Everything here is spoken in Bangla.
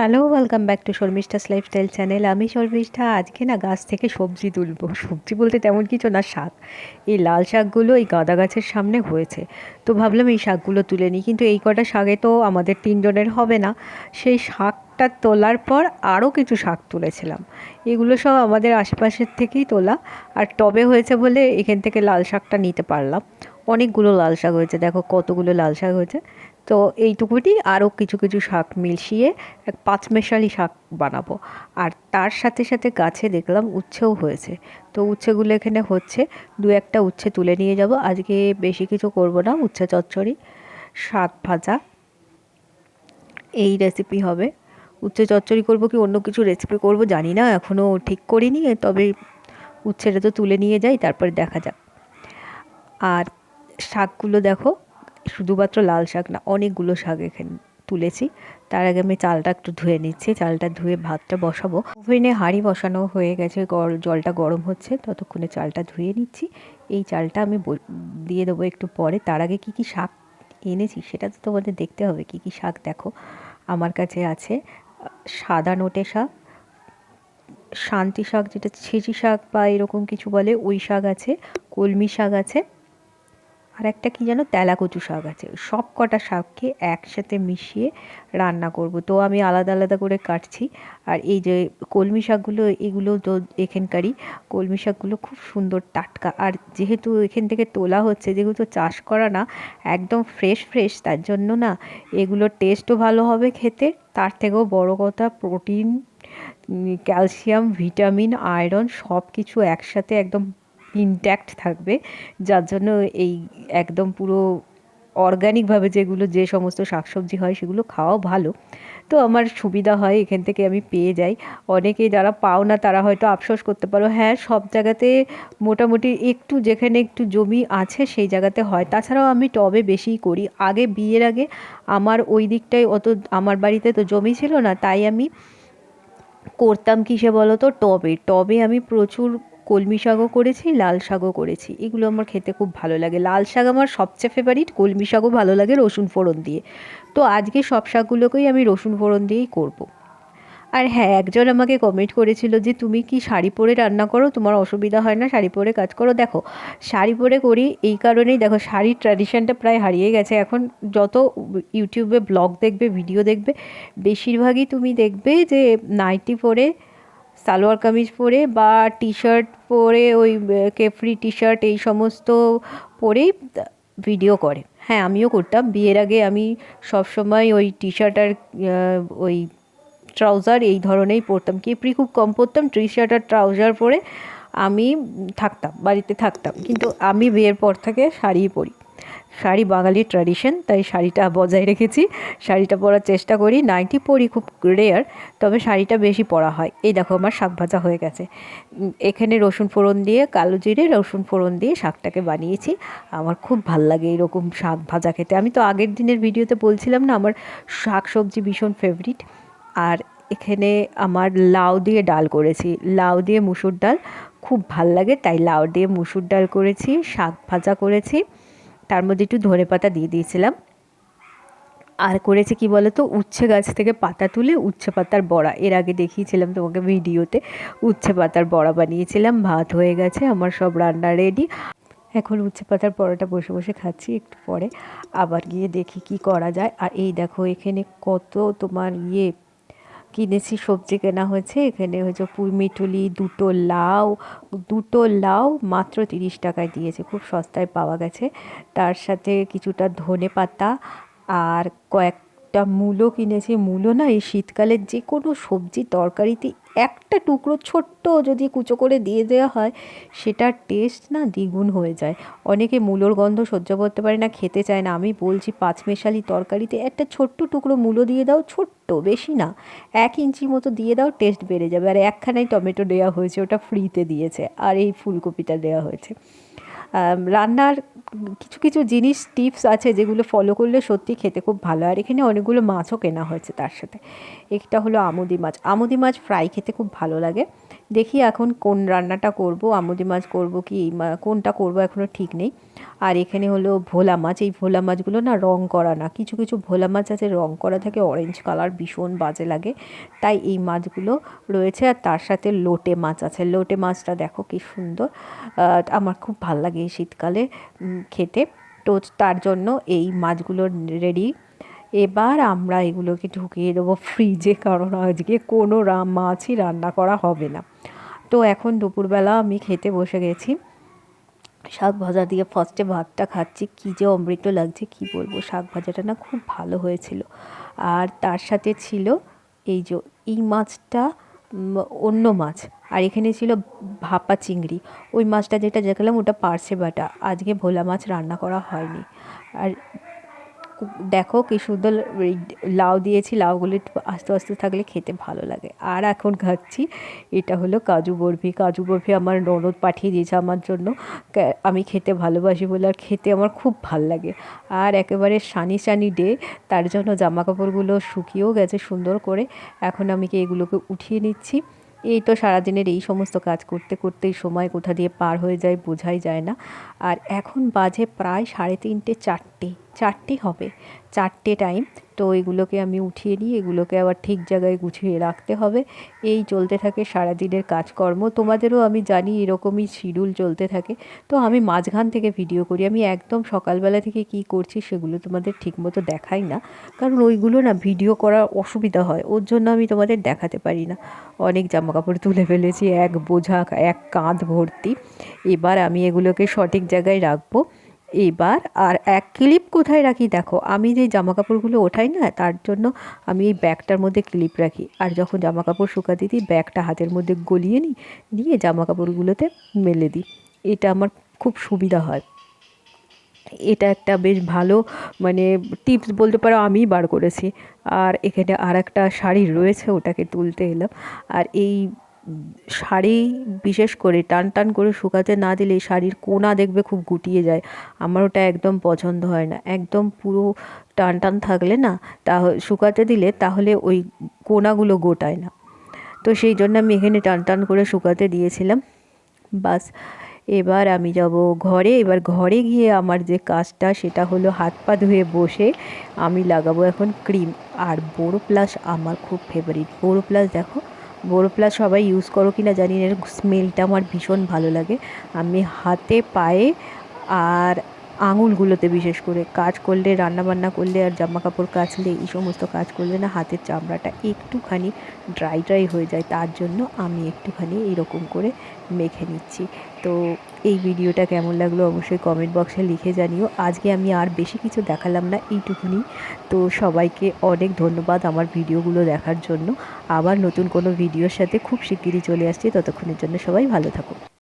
Hello welcome back to Sharmistha's lifestyle channel আমি শর্মিষ্ঠা আজকে না গাছ থেকে সবজি তুলবো। সবজি বলতে তেমন কিছু না, শাক। এই লাল শাকগুলো এই গাঁদা গাছের সামনে হয়েছে। তো ভাবলাম এই শাকগুলো তুলে নিই, কিন্তু এই কটা শাকে তো আমাদের তিনজনের হবে না। সেই শাকটা তোলার পর আরও কিছু শাক তুলেছিলাম। এগুলো সব আমাদের আশেপাশের থেকেই তোলা। আর টবে হয়েছে বলে এখান থেকে লাল শাকটা নিতে পারলাম। অনেকগুলো লাল শাক হয়েছে, দেখো কতগুলো লাল শাক হয়েছে। তো এইটুকুটি আরও কিছু কিছু শাক মিশিয়ে এক পাঁচমেশালি শাক বানাবো। আর তার সাথে সাথে গাছে দেখলাম উচ্ছেও হয়েছে। তো উচ্ছেগুলো এখানে হচ্ছে। দু একটা উচ্ছে তুলে নিয়ে যাব। আজকে বেশি কিছু করব না। উচ্ছে চচ্চড়ি, শাক ভাজা। এই রেসিপি হবে। উচ্ছে চচ্চড়ি করব কি অন্য কিছু রেসিপি করব জানি না। এখনও ঠিক করিনি। তবে উচ্ছেটা তো তুলে নিয়ে যাই, তারপরে দেখা যাক। আর শাকগুলো দেখো। শুধুমাত্র লাল শাক না, অনেকগুলো শাক এখানে তুলেছি। তার আগে আমি চালটা একটু ধুয়ে নিচ্ছি। চালটা ধুয়ে ভাতটা বসাবো। ওভেনে হাঁড়ি বসানো হয়ে গেছে জলটা গরম হচ্ছে। ততক্ষণে চালটা ধুয়ে নিচ্ছি। এই চালটা আমি দিয়ে দেবো একটু পরে। তার আগে কী কী শাক এনেছি সেটা তো তোমাদের দেখতে হবে। কী কী শাক দেখো, আমার কাছে আছে, সাদা নোটে শাক, শান্তি শাক যেটা, ছিচি শাক বা এরকম কিছু বলে, ওই শাক আছে, কলমি শাক আছে। আর একটা কী যেন তেলাকচু শাক আছে। সব কটা শাককে একসাথে মিশিয়ে রান্না করব। তো আমি আলাদা আলাদা করে কাটছি। আর এই যে কলমি শাকগুলো, এগুলো তো এখানকারই। কলমি শাকগুলো খুব সুন্দর টাটকা। আর যেহেতু এখান থেকে তোলা হচ্ছে, যেহেতু চাষ করা না, একদম ফ্রেশ ফ্রেশ তার জন্য না এগুলোর টেস্টও ভালো হবে খেতে। তার থেকেও বড় কথা প্রোটিন ক্যালসিয়াম ভিটামিন আয়রন সব কিছু একসাথে একদম ইনট্যাক্ট থাকবে, যার জন্য এই একদম পুরো অর্গ্যানিকভাবে যেগুলো, যে সমস্ত শাকসবজি হয় সেগুলো খাওয়াও ভালো। তো আমার সুবিধা হয়, এখান থেকে আমি পেয়ে যাই। অনেকে যারা পাও না, তারা হয়তো আফসোস করতে পারো হ্যাঁ সব জায়গাতে মোটামুটি একটু যেখানে একটু জমি আছে, সেই জায়গাতে হয়। তাছাড়াও আমি টবে বেশিই করি। আগে বিয়ের আগে আমার ওই দিকটায় অত, আমার বাড়িতে তো জমি ছিল না, তাই আমি করতাম কিসে বলো তো টবে। টবে আমি প্রচুর কলমি শাকও করেছি, লাল শাকও করেছি। এগুলো আমার খেতে খুব ভালো লাগে। লাল শাক আমার সবচেয়ে ফেভারিট কলমি শাকও ভালো লাগে রসুন ফোড়ন দিয়ে। তো আজকে সব শাকগুলোকেই আমি রসুন ফোড়ন দিয়েই করব। আর হ্যাঁ একজন আমাকে কমেন্ট করেছিল যে, তুমি কি শাড়ি পরে রান্না করো? তোমার অসুবিধা হয় না, শাড়ি পরে কাজ করো। দেখো, শাড়ি পরে করি, এই কারণেই দেখো, শাড়ির ট্র্যাডিশনটা প্রায় হারিয়ে গেছে। এখন যত ইউটিউবে ব্লগ দেখবে ভিডিও দেখবে, বেশিরভাগই তুমি দেখবে যে, নাইটি পরে সালোয়ার কামিজ পরে বা টি শার্ট পরে, ওই কেফরি টি শার্ট এই সমস্ত পরেই ভিডিও করে। হ্যাঁ আমিও করতাম। বিয়ের আগে আমি সবসময় ওই টি শার্ট আর ওই ট্রাউজার এই ধরনেরই পরতাম। কেপরি খুব কম পরতাম টি শার্ট আর ট্রাউজার পরে আমি থাকতাম, বাড়িতে থাকতাম। কিন্তু আমি বিয়ের পর থেকে শাড়িই পরি। শাড়ি বাঙালির ট্র্যাডিশন তাই শাড়িটা বজায় রেখেছি। শাড়িটা পরার চেষ্টা করি, নাইটি পরি খুব রেয়ার তবে শাড়িটা বেশি পরা হয়। এই দেখো আমার শাক ভাজা হয়ে গেছে। এখানে রসুন ফোড়ন দিয়ে, কালো জিরে রসুন ফোড়ন দিয়ে শাকটাকে বানিয়েছি। আমার খুব ভালো লাগে এরকম শাক ভাজা খেতে। আমি তো আগের দিনের ভিডিওতে বলছিলাম না, আমার শাক সবজি ভীষণ ফেভারিট আর এখানে আমার লাউ দিয়ে ডাল করেছি। লাউ দিয়ে মুসুর ডাল খুব ভালো লাগে, তাই লাউ দিয়ে মুসুর ডাল করেছি, শাক ভাজা করেছি। তার মধ্যে একটু ধনে পাতা দিয়ে দিয়েছিলাম। আর করেছে কি বলতো? উচ্ছে গাছ থেকে পাতা তুলে উচ্ছে পাতার বড়া। এর আগে দেখিয়েছিলাম তোমাকে ভিডিওতে। উচ্ছে পাতার বড়া বানিয়েছিলাম, ভাত হয়ে গেছে, আমার সব রান্না রেডি এখন উচ্ছে পাতার পরোটা বসে বসে খাচ্ছি একটু পরে। আবার গিয়ে দেখি কি করা যায়। আর এই দেখো, এখানে কত তোমার ইয়ে কিনেছি, সবজি কেনা হয়েছে। এখানে হচ্ছে মিটুলি দুটো লাউ দুটো লাউ মাত্র তিরিশ টাকায় দিয়েছে, খুব সস্তায় পাওয়া গেছে। তার সাথে কিছুটা ধনে পাতা আর কয়েক একটা মূলো কিনেছি, মূলো না এই শীতকালের যে কোনো সবজি তরকারিতে একটা টুকরো ছোট্ট যদি কুচো করে দিয়ে দেওয়া হয়, সেটার টেস্ট না দ্বিগুণ হয়ে যায়। অনেকে মূলোর গন্ধ সহ্য করতে পারে না, খেতে চায় না। আমি বলছি পাঁচমেশালি তরকারিতে একটা ছোট্ট টুকরো মূলো দিয়ে দাও, ছোট্ট, বেশি না। এক ইঞ্চি মতো দিয়ে দাও টেস্ট বেড়ে যাবে। আর একখানাই টমেটো দেওয়া হয়েছে, ওটা ফ্রিতে দিয়েছে। আর এই ফুলকপিটা দেওয়া হয়েছে। রান্নার কিছু কিছু জিনিস, টিপস আছে যেগুলো ফলো করলে সত্যি খেতে খুব ভালো। আর এখানে অনেকগুলো মাছও কেনা হয়েছে তার সাথে। একটা হলো আমুদি মাছ। আমুদি মাছ ফ্রাই খেতে খুব ভালো লাগে। দেখি এখন কোন রান্নাটা করব, আমুদি মাছ করব কি কোনটা করব এখনও ঠিক নেই। আর এখানে হলো ভোলা মাছ, এই ভোলা মাছগুলো না রং করা না, কিছু কিছু ভোলা মাছ আছে রং করা থাকে অরেঞ্জ কালার ভীষণ বাজে লাগে, তাই এই মাছগুলো রয়েছে। আর তার সাথে লোটে মাছ আছে, লোটে মাছটা দেখো কি সুন্দর আমার খুব ভালো লাগে এই শীতকালে খেতে। তো তার জন্য এই মাছগুলো রেডি এবার আমরা এগুলোকে ঢুকিয়ে দেবো ফ্রিজে কারণ আজকে কোনো মাছই রান্না করা হবে না। তো এখন দুপুরবেলা আমি খেতে বসে গেছি। শাক ভাজা দিয়ে ফার্স্টে ভাতটা খাচ্ছি। কী যে অমৃত লাগছে, কি বলব? শাক ভাজাটা না খুব ভালো হয়েছিল। আর তার সাথে ছিল এই যে, এই মাছটা অন্য মাছ। আর এখানে ছিল ভাপা চিংড়ি। ওই মাছটা যেটা দেখালাম ওটা পার্সে বাটা। আজকে ভোলা মাছ রান্না করা হয়নি। আর দেখো কি সুন্দর লাউ দিয়েছি, লাউগুলো আস্তে আস্তে থাকলে খেতে ভালো লাগে। আর এখন খাচ্ছি, এটা হলো কাজু বরফি। কাজু বরফি আমার ননদ পাঠিয়ে দিয়েছে আমার জন্য। আমি খেতে ভালোবাসি বলে আর খেতে আমার খুব ভালো লাগে। আর একেবারে সানি সানি ডে, তার জন্য জামা কাপড়গুলো শুকিয়েও গেছে সুন্দর করে। এখন আমি কি এগুলোকে উঠিয়ে নিচ্ছি। এই তো সারাদিনের এই সমস্ত কাজ করতে করতেই সময় কোথা দিয়ে পার হয়ে যায় বোঝাই যায় না। আর এখন বাজে প্রায় সাড়ে তিনটে চারটে। চারটে হবে। চারটে টাইম তো এগুলোকে আমি উঠিয়ে নিই, এগুলোকে আবার ঠিক জায়গায় গুছিয়ে রাখতে হবে। এই চলতে থাকে সারাদিনের কাজকর্ম। তোমাদেরও আমি জানি এরকমই শিডিউল চলতে থাকে। তো আমি মাঝখান থেকে ভিডিও করি। আমি একদম সকালবেলা থেকে কি করছি সেগুলো তোমাদের ঠিকমতো দেখাই না। কারণ ওইগুলো না ভিডিও করা অসুবিধা হয়। ওর জন্য আমি তোমাদের দেখাতে পারি না। অনেক জামা কাপড় তুলে ফেলেছি, এক বোঝা, এক কাঁধ ভর্তি। এবার আমি এগুলোকে সঠিক জায়গায় রাখব। এবার আর এক ক্লিপ কোথায় রাখি দেখো, আমি যে জামা কাপড়গুলো ওঠাই না, তার জন্য আমি এই ব্যাগটার মধ্যে ক্লিপ রাখি। আর যখন জামা কাপড় শুকাতে দিই, ব্যাগটা হাতের মধ্যে গলিয়ে নিই, দিয়ে জামা কাপড়গুলোতে মেলে দিই। এটা আমার খুব সুবিধা হয়। এটা একটা বেশ ভালো মানে টিপস বলতে পারো আমিই বার করেছি। আর এখানে আর একটা শাড়ি রয়েছে, ওটাকে তুলতে এলাম। আর এই শাড়ি বিশেষ করে টান টান করে শুকাতে না দিলে শাড়ির কোনা দেখবে খুব গুটিয়ে যায়। আমার ওটা একদম পছন্দ হয় না। একদম পুরো টান টান থাকলে না তা শুকাতে দিলে তাহলে ওই কোনাগুলো গোটায় না। তো সেই জন্য আমি এখানে টান টান করে শুকাতে দিয়েছিলাম। বাস, এবার আমি যাব ঘরে। এবার ঘরে গিয়ে আমার যে কাজটা সেটা হলো হাত পা ধুয়ে বসে আমি লাগাবো এখন ক্রিম। আর বোরো প্লাস আমার খুব ফেভারিট বোরো প্লাস দেখো বোরো প্লাস সবাই ইউজ করো কি না জানি না, এর স্মেলটা আমার ভীষণ ভালো লাগে। আমি হাতে, পায়ে আর আঙুলগুলোতে বিশেষ করে কাজ করলে, রান্নাবান্না করলে আর জামা কাপড় কাচলে, এই সমস্ত কাজ করলে না হাতের চামড়াটা একটুখানি ড্রাই ড্রাই হয়ে যায়। তার জন্য আমি একটুখানি এরকম করে মেখে নিচ্ছি। তো এই ভিডিওটা কেমন লাগল অবশ্যই কমেন্ট বক্সে লিখে জানিও। আজকে আমি আর বেশি কিছু দেখালাম না, এইটুকুনি। তো সবাইকে অনেক ধন্যবাদ আমার ভিডিওগুলো দেখার জন্য। আবার নতুন কোনো ভিডিওর সাথে খুব শিগগিরই চলে আসছি। ততক্ষণের জন্য সবাই ভালো থাকো।